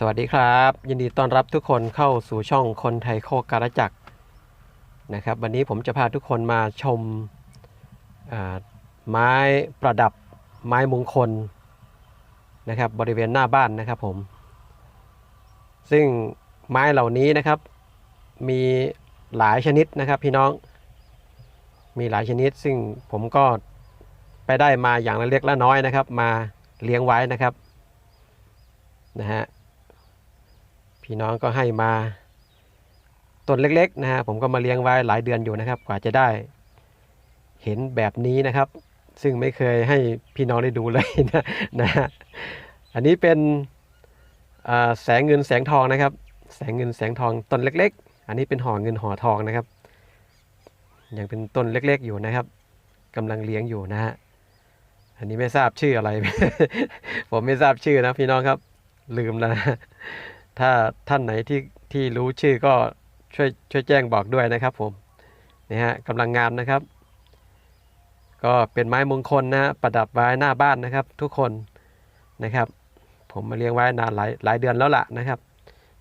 สวัสดีครับ ยินดีต้อนรับทุกคนเข้าสู่ช่องคนไทยโคกการจักรนะครับ วันนี้ผมจะพาทุกคนมาชมไม้ประดับไม้มงคลนะครับบริเวณหน้าบ้านนะครับผม ซึ่งไม้เหล่านี้นะครับมีหลายชนิดนะครับพี่น้องมีหลายชนิด ซึ่งผมก็ไปได้มาอย่างละเล็กละน้อยนะครับ มาเลี้ยงไว้นะครับนะฮะ พี่น้องก็ให้มาต้นเล็กๆนะฮะผมก็มาเลี้ยงไว้หลายเดือนอยู่นะครับ กว่าจะได้ เห็นแบบนี้นะครับ ซึ่งไม่เคยให้พี่น้องได้ดูเลยนะนะฮะอันนี้เป็นแสงเงินแสงทองนะครับ แสงเงินแสงทองต้นเล็ก ๆ อันนี้เป็นห่อเงินห่อทองนะครับยังเป็นต้นเล็ก ๆ อยู่นะครับกำลังเลี้ยงอยู่นะฮะอันนี้ไม่ทราบชื่ออะไร ผมไม่ทราบชื่อนะพี่น้องครับ ลืมแล้วนะ ถ้าท่านไหนที่ที่รู้ชื่อก็ช่วยช่วยแจ้งบอกด้วยนะครับผมนี่ฮะกำลังงามนะครับ ก็เป็นไม้มงคลนะฮะประดับไว้หน้าบ้านนะครับ ทุกคนนะครับ ผมมาเลี้ยงไว้นานหลายหลายเดือนแล้วล่ะนะครับ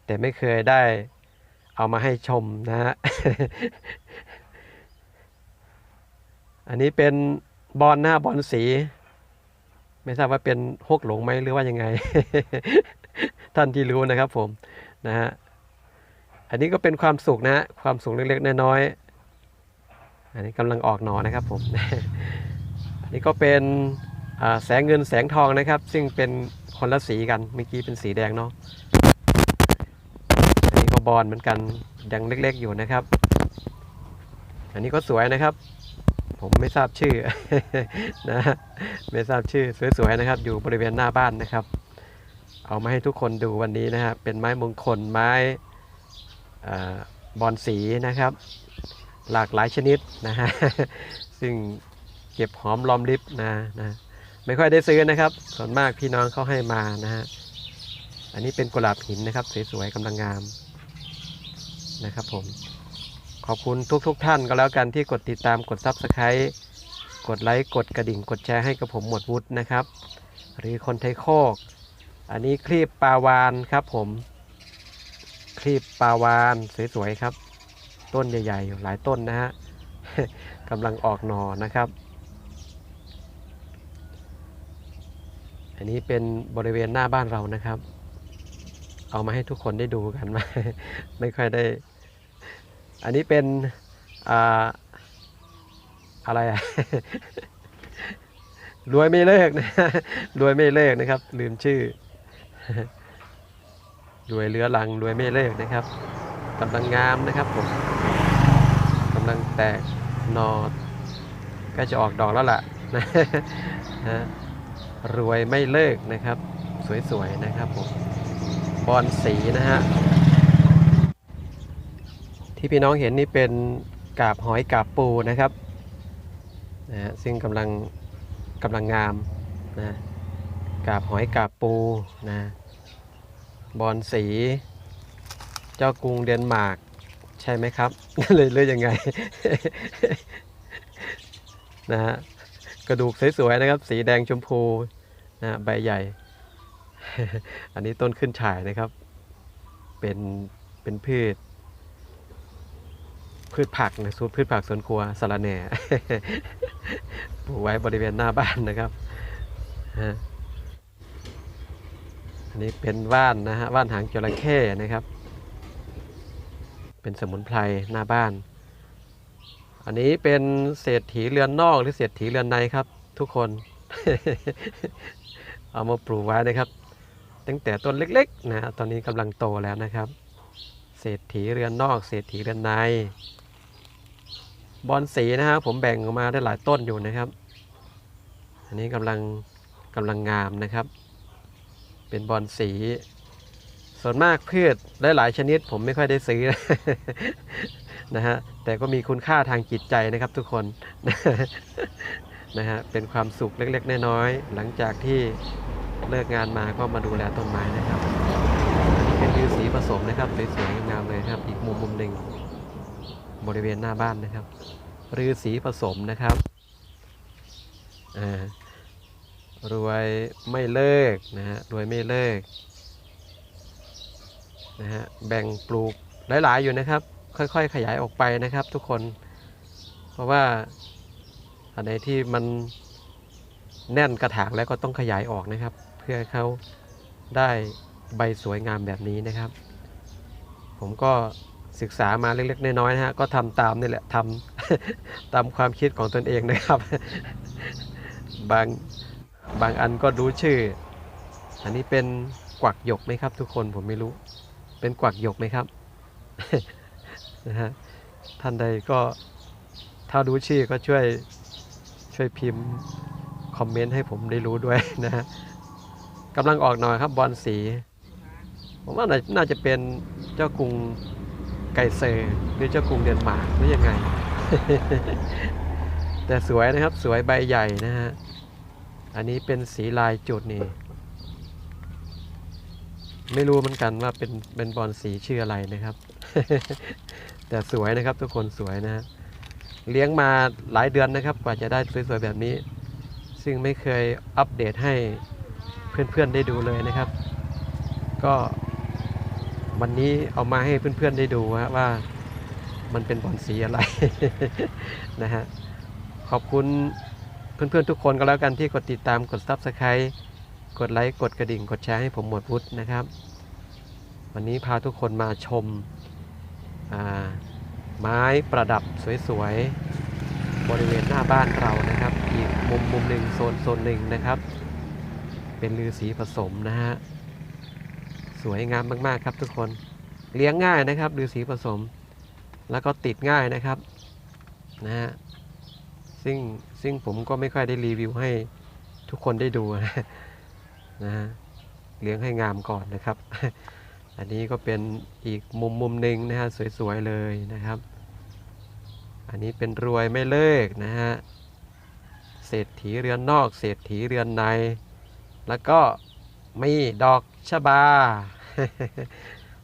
แต่ไม่เคยได้เอามาให้ชมนะฮะอันนี้เป็นบอลหน้าบอลสี ไม่ทราบว่าเป็นฮกหลงไหมหรือว่ายังไง ท่านที่รู้นะครับผมนะฮะอันนี้ก็เป็นความสุขนะฮะความสุขเล็กๆน้อยๆอันนี้กำลังออกหนอนะครับผมอันนี้ก็เป็นแสงเงินแสงทองนะครับ ซึ่งเป็นคนละสีกันเมื่อกี้เป็นสีแดงเนาะอันนี้ก็บอลเหมือนกันยังเล็ก ๆ อยู่นะครับ อันนี้ก็สวยนะครับ ผมไม่ทราบชื่อนะไม่ทราบชื่อสวยๆนะครับ อยู่บริเวณหน้าบ้านนะครับ เอามาให้ทุกคนดูวันนี้นะฮะเป็นไม้มงคลไม้อบอนสีนะครับ หลากหลายชนิดนะฮะซึ่งเก็บหอมรอมริบนะนะไม่ค่อยได้ซื้อนะครับ ส่วนมากพี่น้องเขาให้มานะฮะอันนี้เป็นกุหลาบหินนะครับ สวยๆกำลังงามนะครับผมขอบคุณทุกๆทท่านก็แล้วกันที่กดติดตามกด Subscribe กดไลค์กดกระดิ่งกดแชร์ให้กับผมหมดวุฒินะครับ หรือคนไทยโคก อันนี้คลีบปลาวานครับผมคลีบปลาวานสวยๆครับ ต้นใหญ่ๆอยู่หลายต้นนะฮะกำลังออกหนอนะครับ อันนี้เป็นบริเวณหน้าบ้านเรานะครับ เอามาให้ทุกคนได้ดูกันไม่ไม่ค่อยได้ อันนี้เป็นอ่าอะไรอะรวยไม่เลิกนะรวยไม่เลิกนะครับ ลืมชื่อ รวยเรือลังรวยไม่เลิกนะครับกำลังงามนะครับผมกำลังแตกนอก็จะออกดอกแล้วล่ะนะนะรวยไม่เลิกนะครับ สวยๆนะครับผมบอลสีนะฮะที่พี่น้องเห็นนี่เป็นกาบหอยกาบปูนะครับนะฮะซึ่งกำลังกำลังงามนะ กาบหอยกาบปูนะบอลสี เจ้ากรุงเดนมาร์กใช่ไหมครับเลยเลยยังไงนะฮะกระดูกสวยๆนะครับ สีแดงชมพูนะใบใหญ่ อันนี้ต้นขึ้นฉ่ายนะครับ เป็นเป็นพืช พืชผักนะสูพืชผักสวนครัวสาระแหน่ปลูกไว้บริเวณหน้าบ้านนะครับ ฮะ นนี้เป็นว่านนะฮะว่านหางจระเข้นะครับ เป็นสมุนไพรหน้าบ้าน อันนี้เป็นเศรษฐีเรือนนอกหรือเศรษฐีเรือนในครับ ทุกคน เอามาปลูกไว้นะครับตั้งแต่ต้นเล็กๆนะฮะตอนนี้กำลังโตแล้วนะครับ เศรษฐีเรือนนอก เศรษฐีเรือนใน บอนสีนะฮะผมแบ่งออกมาได้หลายต้นอยู่นะครับ อันนี้กำลังกำลังงามนะครับ เป็นบอลสี ส่วนมากพืชได้หลายชนิดผมไม่ค่อยได้ซื้อ นะฮะแต่ก็มีคุณค่าทางจิตใจนะครับทุกคนนะฮะเป็นความสุขเล็กๆน้อยๆหลังจากที่เลิกงานมาก็มาดูแลต้นไม้นะครับ เป็นฤาษีผสมนะครับสวยๆงามเลยครับ อีกมุมมุมหนึ่งบริเวณหน้าบ้านนะครับฤาษีผสมนะครับอ่า รวยไม่เลิกนะฮะรวยไม่เลิกนะฮะแบ่งปลูกหลายๆอยู่นะครับ ค่อยๆ ขยายออกไปนะครับทุกคน เพราะว่าอันไหนที่มันแน่นกระถางแล้วก็ต้องขยายออกนะครับ เพื่อเขาได้ใบสวยงามแบบนี้นะครับ ผมก็ศึกษามาเล็กๆน้อยๆนะฮะก็ทำตามนี่แหละทำตามความคิดของตนเองนะครับ บาง บางอันก็ดูชื่อ อันนี้เป็นกวักหยกไหมครับ ทุกคนผมไม่รู้ เป็นกวักหยกไหมครับนะฮะท่านใดก็ถ้ารู้ชื่อก็ช่วยช่วยพิมพ์คอมเมนต์ให้ผมได้รู้ด้วยนะฮะกำลังออกหน่อยครับบอลสีผมว่าน่าน่าจะเป็นเจ้ากรุงไก่เซอร์หรือเจ้ากรุงเดนมาร์กหรือยังไง แต่สวยนะครับสวยใบใหญ่นะฮะ อันนี้เป็นสีลายจุดนี่ ไม่รู้เหมือนกันว่าเป็นเป็นบอลสีชื่ออะไรนะครับ แต่สวยนะครับ ทุกคนสวยนะฮะเลี้ยงมาหลายเดือนนะครับ กว่าจะได้สวยๆแบบนี้ ซึ่งไม่เคยอัปเดตให้เพื่อนๆได้ดูเลยนะครับ ก็วันนี้เอามาให้เพื่อนๆได้ดูว่ามันเป็นบอลสีอะไรนะฮะขอบคุณ เพื่อนๆทุกคนก็แล้วกันที่กดติดตามกด Subscribe กดไลค์กดกระดิ่ง กดแชร์ให้ผมหมดวุฒนะครับ วันนี้พาทุกคนมาชมาไม้ประดับสวยๆ บริเวณหน้าบ้านเรานะครับ อีกมุมมุมหนึ่งโซนโซนหนึ่งนะครับ เป็นลือสีผสมนะฮะ สวยงามมากๆครับทุกคนเลี้ยงง่ายนะครับลือสีผสม แล้วก็ติดง่ายนะครับนะฮะ ซึ่งซึ่งผมก็ไม่ค่อยได้รีวิวให้ทุกคนได้ดูนะนะฮะเลี้ยงให้งามก่อนนะครับ อันนี้ก็เป็นอีกมุมมุมหนึ่งนะฮะสวยๆเลยนะครับ อันนี้เป็นรวยไม่เลิกนะฮะเศรษฐีเรือนนอก เศรษฐีเรือนใน แล้วก็มีดอกชะบา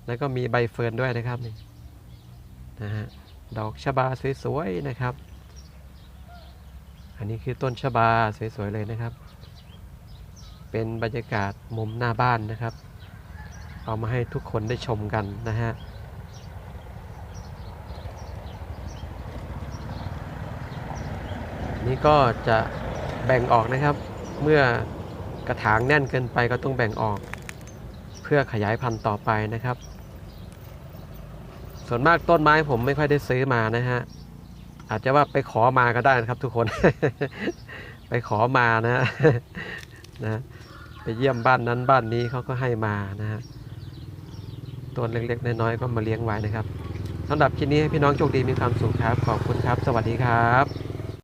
แล้วก็มีใบเฟิร์นด้วยนะครับนี่นะฮะดอกชะบาสวยๆนะครับ อันนี้คือต้นชะบาสวยๆเลยนะครับ เป็นบรรยากาศมุมหน้าบ้านนะครับ เอามาให้ทุกคนได้ชมกันนะฮะนี่ก็จะแบ่งออกนะครับ เมื่อกระถางแน่นเกินไปก็ต้องแบ่งออก เพื่อขยายพันธุ์ต่อไปนะครับ ส่วนมากต้นไม้ผมไม่ค่อยได้ซื้อมานะฮะ อาจจะว่าไปขอมาก็ได้นะครับ ทุกคน ไปขอมานะนะไปเยี่ยมบ้านนั้นบ้านนี้เขาก็ให้มานะฮะตัวเล็กๆน้อยๆก็มาเลี้ยงไว้นะครับสำหรับคลิปนี้ให้พี่น้องโชคดีมีความสุขครับ ขอบคุณครับ สวัสดีครับ